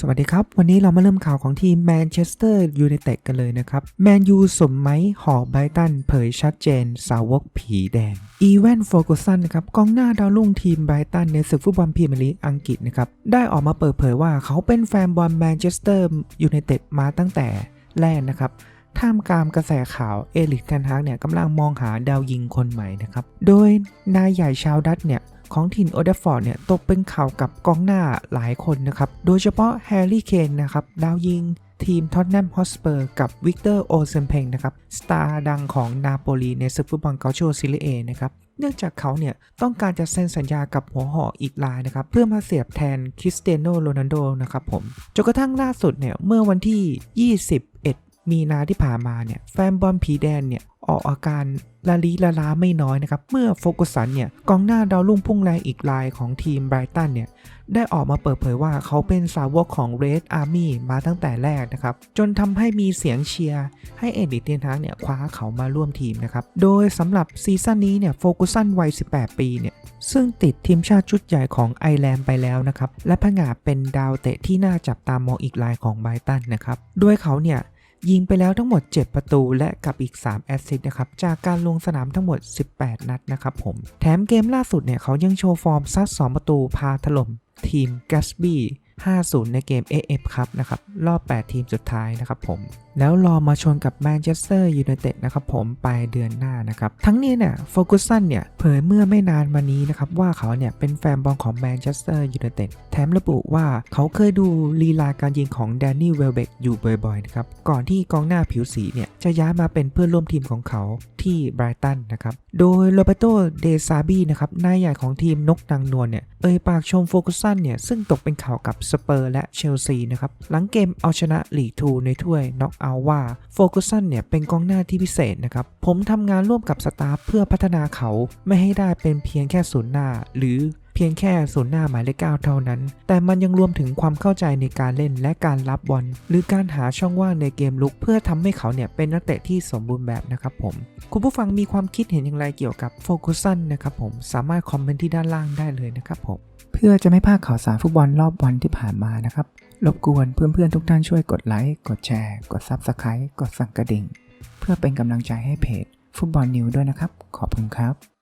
สวัสดีครับ วันนี้เรามาเริ่มข่าวของทีมแมนเชสเตอร์ยูไนเต็ดกันเลยนะครับ แมนยูสมไหมหอไบรตัน เผยชัดเจน สาวกผีแดง อีแวนโฟกุสันนะครับกองหน้าดาวรุ่งทีมไบรตันในศึกฟุตบอลพรีเมียร์ลีกอังกฤษนะครับ ได้ออกมาเปิดเผยว่าเขาเป็นแฟนบอลแมนเชสเตอร์ยูไนเต็ดมาตั้งแต่แรกนะครับท่ามกลางกระแสข่าวเอลิกกันฮากเนี่ยกำลังมองหาดาวยิงคนใหม่นะครับ โดยนายใหญ่ชาวดัตเนี่ย ของถิ่นโอเดฟอร์ดเนี่ยตกเป็นข่าวกับกองหน้าหลายคนนะครับ โดยเฉพาะแฮร์รี่เคนนะครับดาวยิงทีมท็อตแนมฮอสเปอร์กับวิกเตอร์โอเซมเพงนะครับ สตาร์ดังของนาโปลีในศึกฟุตบอลเกาโชซิลิเอนะครับ เนื่องจากเขาเนี่ย ต้องการจะเซ็นสัญญากับหัวหอกอีกรายนะครับ เพื่อมาเสียบแทนคริสเตียโนโรนัลโดนะครับผม จนกระทั่งล่าสุดเนี่ย เมื่อวันที่ 21 มีนาที่ผ่านมาเนี่ย แฟนบอลผีแดงเนี่ย ออกอาการละลีละล้าไม่น้อยนะครับ เมื่อโฟกุสันเนี่ยกองหน้าดาวรุ่งพุ่งแรงอีกรายของทีมไบรตันเนี่ยได้ออกมาเปิดเผยว่าเขาเป็นสาวกของ Red Army มาตั้งแต่แรกนะครับ จนทำให้มีเสียงเชียร์ ให้เอดิเทนทักเนี่ยคว้าเขามาร่วมทีมนะครับ โดยสำหรับซีซั่นนี้เนี่ยโฟกุสันวัย 18 ปีเนี่ยซึ่งติดทีมชาติชุดใหญ่ของไอร์แลนด์ไปแล้วนะครับ และผงาเป็นดาวเตะที่น่าจับตามองอีกรายของไบรตันนะครับโดยเขาเนี่ย ยิงไปแล้วทั้งหมด 7 ประตูและกับอีก 3 แอสซิสต์นะครับ จากการลงสนามทั้งหมด 18 นัดนะครับผม แถมเกมล่าสุดเนี่ยเขายังโชว์ฟอร์มซัด 2 ประตูพาถล่มทีมแกสบี้ 5-0 ในเกม AF ครับนะครับ รอบ 8 ทีมสุดท้ายนะครับผม แล้วรอมาชนกับแมนเชสเตอร์ยูไนเต็ดนะครับผมปลายเดือนหน้านะครับ ทั้งนี้เนี่ยโฟกุสันเนี่ยเผยเมื่อไม่นานมานี้นะครับว่าเขาเนี่ยเป็นแฟนบอลของแมนเชสเตอร์ยูไนเต็ดแถมระบุว่าเขาเคยดูลีลาการยิงของแดนนี่เวลเบกอยู่บ่อยๆนะครับก่อนที่กองหน้าผิวสีเนี่ยจะย้ายมาเป็นเพื่อนร่วมทีมของเขาที่ไบรตันนะครับโดยโรเบโตเดซาบีนะครับนายใหญ่ของทีมนกนางนวลเนี่ยเอ่ยปากชมโฟกุสันเนี่ยซึ่งตกเป็นข่าวกับสเปอร์และเชลซีนะครับหลังเกมเอาชนะลีกทูในถ้วยน็อกเอาว่าโฟกุสันเนี่ยเป็นกองหน้าที่พิเศษนะครับ ผมทำงานร่วมกับสตาฟเพื่อพัฒนาเขาไม่ให้ได้เป็นเพียงแค่ศูนย์หน้า หรือเพียงแค่ศูนย์หน้าหมายเลขเก้าเท่านั้น แต่มันยังรวมถึงความเข้าใจในการเล่นและการรับบอลหรือการหาช่องว่างในเกมลุก เพื่อทำให้เขาเนี่ยเป็นนักเตะที่สมบูรณ์แบบนะครับผม คุณผู้ฟังมีความคิดเห็นอย่างไรเกี่ยวกับโฟกุสันนะครับผม สามารถคอมเมนต์ที่ด้านล่างได้เลยนะครับผม เพื่อจะไม่พลาดข่าวสารฟุตบอลรอบวันที่ผ่านมานะครับ รบกวนเพื่อนๆทุกท่านช่วยกดไลค์ กดแชร์ กด Subscribe กดสั่งกระดิ่ง เพื่อเป็นกำลังใจให้เพจ ฟุตบอลนิวด้วยนะครับ ขอบคุณครับ